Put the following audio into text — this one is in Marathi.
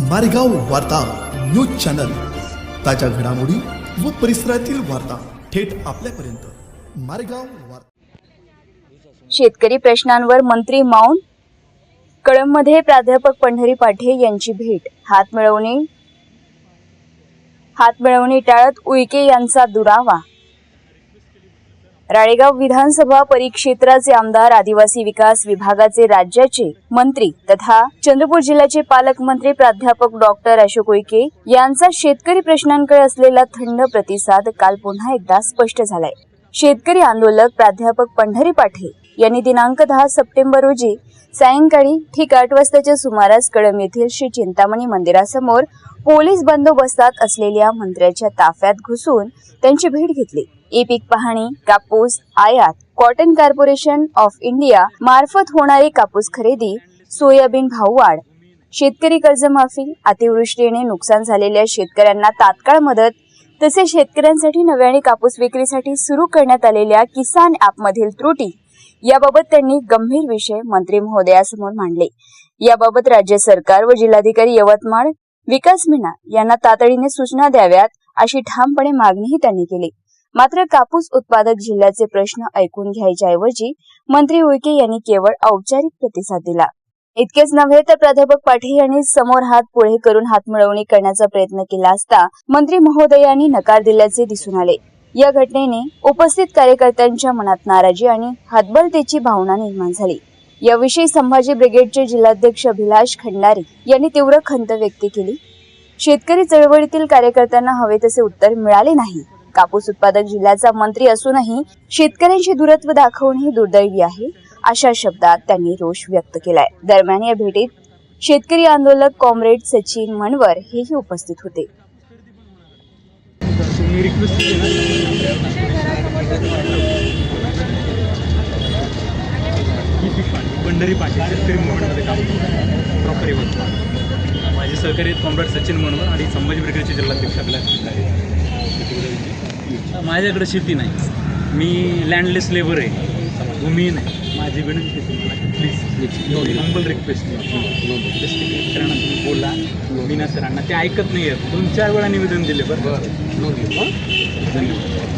मारेगाव वार्ता न्यूज चॅनल. ताज्या घडामोडी व परिसरातील वार्ता थेट आपल्यापर्यंत. मारेगाव वार्ता. शेतकरी प्रश्नांवर मंत्री मौन? कळंबमध्ये प्राध्यापक पंढरी पाठे यांची भेट. हात मिळवणे? हात मिळवणे टाळत उईके यांचा दुरावा. राळेगाव विधानसभा परिक्षेत्राचे आमदार आदिवासी विकास विभागाचे राज्याचे मंत्री तथा चंद्रपूर जिल्ह्याचे पालकमंत्री प्राध्यापक डॉक्टर अशोक उईके यांचा शेतकरी प्रश्नांकडे असलेला थंड प्रतिसाद काल पुन्हा एकदा स्पष्ट झालाय. शेतकरी आंदोलक प्राध्यापक पंढरी पाठे यांनी दिनांक दहा सप्टेंबर रोजी सायंकाळी ठीक आठ वाजताच्या सुमारास कळम येथील श्री चिंतामणी मंदिरासमोर पोलीस बंदोबस्तात असलेल्या मंत्र्याच्या ताफ्यात घुसून त्यांची भेट घेतली. ई पीक पाहणी कापूस आयात कॉटन कॉर्पोरेशन ऑफ इंडिया मार्फत होणारी कापूस खरेदी सोयाबीन भाववाढ शेतकरी कर्जमाफी अतिवृष्टीने नुकसान झालेल्या शेतकऱ्यांना तात्काळ मदत तसेच शेतकऱ्यांसाठी नव्याने कापूस विक्रीसाठी सुरू करण्यात आलेल्या किसान ॲपमधील त्रुटी याबाबत त्यांनी गंभीर विषय मंत्री महोदयासमोर मांडले. याबाबत राज्य सरकार व जिल्हाधिकारी यवतमाळ विकास मीना यांना तातडीने सूचना द्याव्यात अशी ठामपणे मागणीही त्यांनी केली. मात्र कापूस उत्पादक जिल्ह्याचे प्रश्न ऐकून घ्यायच्या ऐवजी मंत्री उईके यांनी केवळ औपचारिक प्रतिसाद दिला. इतकेच नव्हे तर प्राध्यापक पाटील यांनी समोर हात पुढे करून हातमिळवणी करण्याचा प्रयत्न केला असता मंत्री महोदयांनी नकार दिल्याचे दिसून आले. या घटनेने उपस्थित कार्यकर्त्यांच्या मनात नाराजी आणि हतबलतेची भावना निर्माण झाली. याविषयी संभाजी ब्रिगेडचे जिल्हाध्यक्ष अभिलाष खंडारे यांनी तीव्र खंत व्यक्त केली. शेतकरी चळवळीतील कार्यकर्त्यांना हवे तसे उत्तर मिळाले नाही. कापूस उत्पादक जिल्ह्याचा मंत्री असूनही शेतकऱ्यांशी दूरत्व दाखवणे हे दुर्दैवी आहे. अशा शब्दात त्यांनी रोष व्यक्त केलाय. दरम्यान या भेटीत शेतकरी आंदोलक कॉम्रेड सचिन मनवर हेही उपस्थित होते. पंढरी पाटील शेतकरी मुवमेंटमध्ये काम करतो प्रॉपर यवतमाळ माझे सहकारी आहेत कॉम्रेड सचिन मनोहर आणि संभाजी ब्रिगेडचे जिल्हाध्यक्ष आपल्या आहे माझ्याकडे शेती नाही. मी लँडलेस लेबर आहे. भूमी नाही. माझी विनंती आहे. तुम्हाला प्लीज हंबल रिक्वेस्ट शेतकऱ्यांना तुम्ही बोला मीना सरांना. ते ऐकत नाही आहेत दोन चार वेळा निवेदन दिले बरं. धन्यवाद.